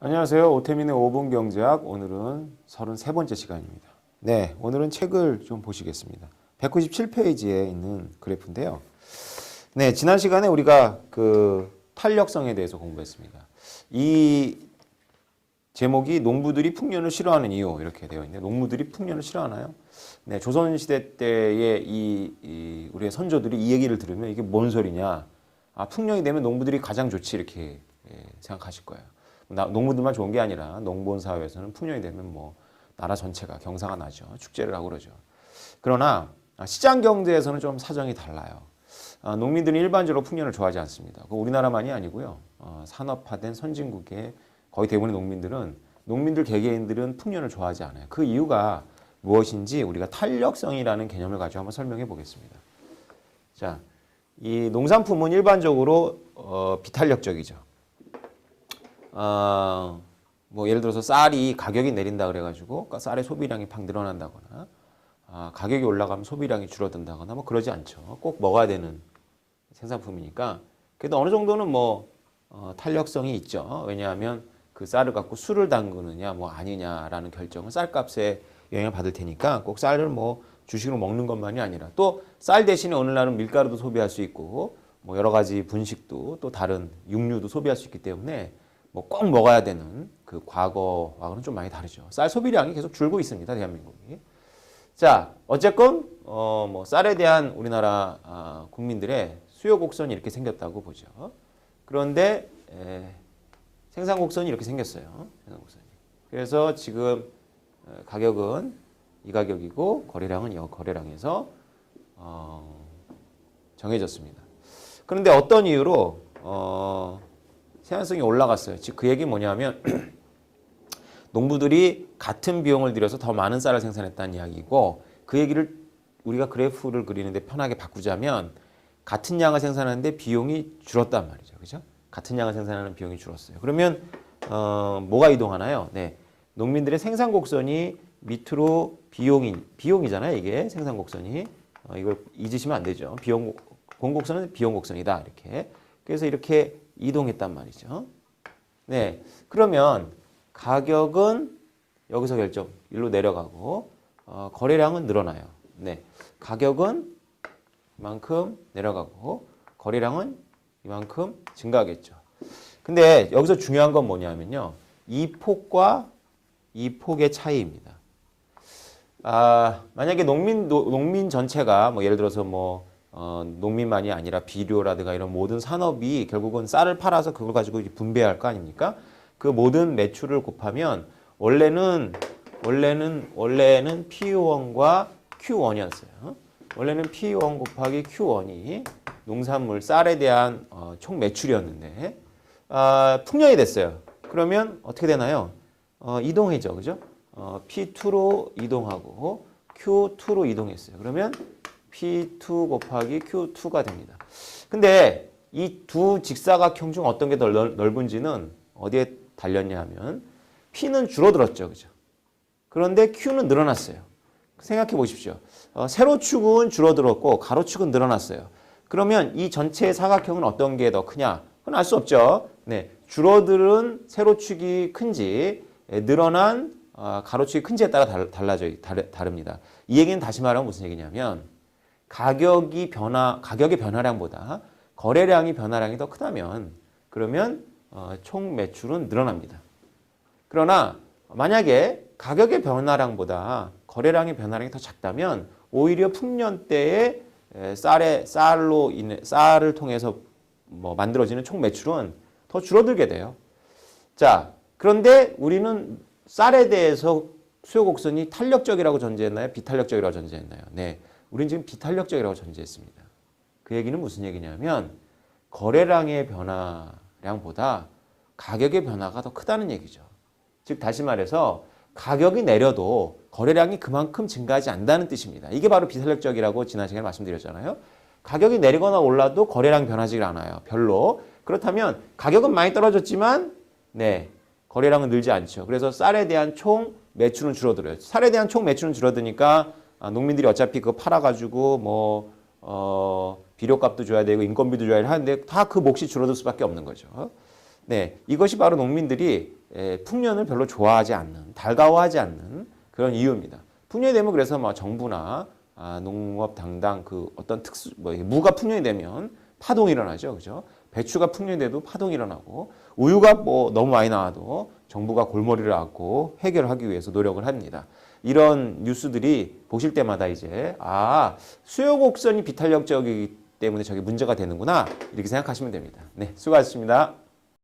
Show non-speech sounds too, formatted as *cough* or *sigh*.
안녕하세요. 오태민의 5분 경제학 오늘은 33번째 시간입니다. 네, 오늘은 책을 좀 보시겠습니다. 197페이지에 있는 그래프인데요. 네, 지난 시간에 우리가 그 탄력성에 대해서 공부했습니다. 이 제목이 농부들이 풍년을 싫어하는 이유 이렇게 되어 있는데 농부들이 풍년을 싫어하나요? 네, 조선 시대 때의 이, 이 우리의 선조들이 이 얘기를 들으면 이게 뭔 소리냐? 아, 풍년이 되면 농부들이 가장 좋지 이렇게 예, 생각하실 거예요. 나, 농부들만 좋은 게 아니라 농본 사회에서는 풍년이 되면 뭐 나라 전체가 경사가 나죠. 축제를 하고 그러죠. 그러나 아, 시장 경제에서는 좀 사정이 달라요. 아, 농민들이 일반적으로 풍년을 좋아하지 않습니다. 그 우리나라만이 아니고요. 어, 산업화된 선진국의 거의 대부분의 농민들은 농민들 개개인들은 풍년을 좋아하지 않아요. 그 이유가 무엇인지 우리가 탄력성이라는 개념을 가지고 한번 설명해 보겠습니다. 자, 이 농산품은 일반적으로 어, 비탄력적이죠. 어, 뭐 예를 들어서 쌀이 가격이 내린다 그래가지고 그러니까 쌀의 소비량이 팍 늘어난다거나 아, 가격이 올라가면 소비량이 줄어든다거나 뭐 그러지 않죠. 꼭 먹어야 되는 생산품이니까 그래도 어느 정도는 뭐 어, 탄력성이 있죠. 왜냐하면 그 쌀을 갖고 술을 담그느냐 뭐 아니냐라는 결정은 쌀값에 영향을 받을 테니까 꼭 쌀을 뭐 주식으로 먹는 것만이 아니라 또 쌀 대신에 어느 날은 밀가루도 소비할 수 있고 뭐 여러 가지 분식도 또 다른 육류도 소비할 수 있기 때문에 뭐 꼭 먹어야 되는 그 과거와는 좀 많이 다르죠. 쌀 소비량이 계속 줄고 있습니다. 대한민국이. 자, 어쨌건 어 뭐 쌀에 대한 우리나라 아, 국민들의 수요 곡선이 이렇게 생겼다고 보죠. 그런데 에, 생산 곡선이 이렇게 생겼어요. 생산 곡선이. 그래서 지금 어, 가격은 이 가격이고 거래량은 이 거래량에서 어, 정해졌습니다. 그런데 어떤 이유로 어, 생산성이 올라갔어요. 즉 그 얘기 뭐냐면 *clears throat* 농부들이 같은 비용을 들여서 더 많은 쌀을 생산했다는 이야기고 그 얘기를 우리가 그래프를 그리는데 편하게 바꾸자면 같은 양을 생산하는데 비용이 줄었단 말이죠. 그죠? 같은 양을 생산하는 비용이 줄었어요. 그러면 어, 뭐가 이동하나요? 네. 농민들의 생산 곡선이 밑으로 비용이 비용이잖아요. 이게 생산 곡선이 어, 이걸 잊으시면 안 되죠. 비용 공곡선은 비용 곡선이다. 이렇게. 그래서 이렇게 이동했단 말이죠. 네. 그러면 가격은 여기서 결정 일로 내려가고 어, 거래량은 늘어나요. 네. 가격은 이만큼 내려가고 거래량은 이만큼 증가하겠죠. 근데 여기서 중요한 건 뭐냐면요. 이 폭과 이 폭의 차이입니다. 아, 만약에 농민 노- 농민 전체가 뭐 예를 들어서 뭐 어, 농민만이 아니라 비료라든가 이런 모든 산업이 결국은 쌀을 팔아서 그걸 가지고 분배할 거 아닙니까? 그 모든 매출을 곱하면 원래는 원래는 원래는 P1과 Q1이었어요. 원래는 P1 곱하기 Q1이 농산물 쌀에 대한 어, 총 매출이었는데 아, 풍년이 됐어요. 그러면 어떻게 되나요? 어, 이동이죠, 그죠? 어, P2로 이동하고 Q2로 이동했어요. 그러면 P2 곱하기 Q2가 됩니다. 근데 이 두 직사각형 중 어떤 게 더 넓은지는 어디에 달렸냐 하면 P는 줄어들었죠. 그죠? 그런데 Q는 늘어났어요. 생각해 보십시오. 어, 세로축은 줄어들었고 가로축은 늘어났어요. 그러면 이 전체 사각형은 어떤 게 더 크냐? 그건 알 수 없죠. 네, 줄어들은 세로축이 큰지 에, 늘어난 어, 가로축이 큰지에 따라 달, 달라져 다릅니다. 이 얘기는 다시 말하면 무슨 얘기냐면 가격이 변화 가격의 변화량보다 거래량이 변화량이 더 크다면 그러면 어, 총 매출은 늘어납니다. 그러나 만약에 가격의 변화량보다 거래량의 변화량이 더 작다면 오히려 풍년 때에 에, 쌀의 쌀로 인해 쌀을 통해서 뭐 만들어지는 총 매출은 더 줄어들게 돼요. 자, 그런데 우리는 쌀에 대해서 수요 곡선이 탄력적이라고 전제했나요? 비탄력적이라고 전제했나요? 네. 우리는 지금 비탄력적이라고 전제했습니다. 그 얘기는 무슨 얘기냐면 거래량의 변화량보다 가격의 변화가 더 크다는 얘기죠. 즉 다시 말해서 가격이 내려도 거래량이 그만큼 증가하지 않는다는 뜻입니다. 이게 바로 비탄력적이라고 지난 시간에 말씀드렸잖아요. 가격이 내리거나 올라도 거래량 변하지 않아요. 별로. 그렇다면 가격은 많이 떨어졌지만 네 거래량은 늘지 않죠. 그래서 쌀에 대한 총 매출은 줄어들어요. 쌀에 대한 총 매출은 줄어드니까 아, 농민들이 어차피 그거 팔아가지고 뭐 어, 비료값도 줘야 되고 인건비도 줘야 하는데 다 그 몫이 줄어들 수밖에 없는 거죠. 네, 이것이 바로 농민들이 에, 풍년을 별로 좋아하지 않는, 달가워하지 않는 그런 이유입니다. 풍년이 되면 그래서 뭐 정부나 아, 농업 당당 그 어떤 특수 뭐 무가 풍년이 되면 파동이 일어나죠, 그죠? 배추가 풍년이 돼도 파동이 일어나고 우유가 뭐 너무 많이 나와도 정부가 골머리를 앓고 해결하기 위해서 노력을 합니다. 이런 뉴스들이 보실 때마다 이제 아 수요 곡선이 비탄력적이기 때문에 저게 문제가 되는구나 이렇게 생각하시면 됩니다. 네, 수고하셨습니다.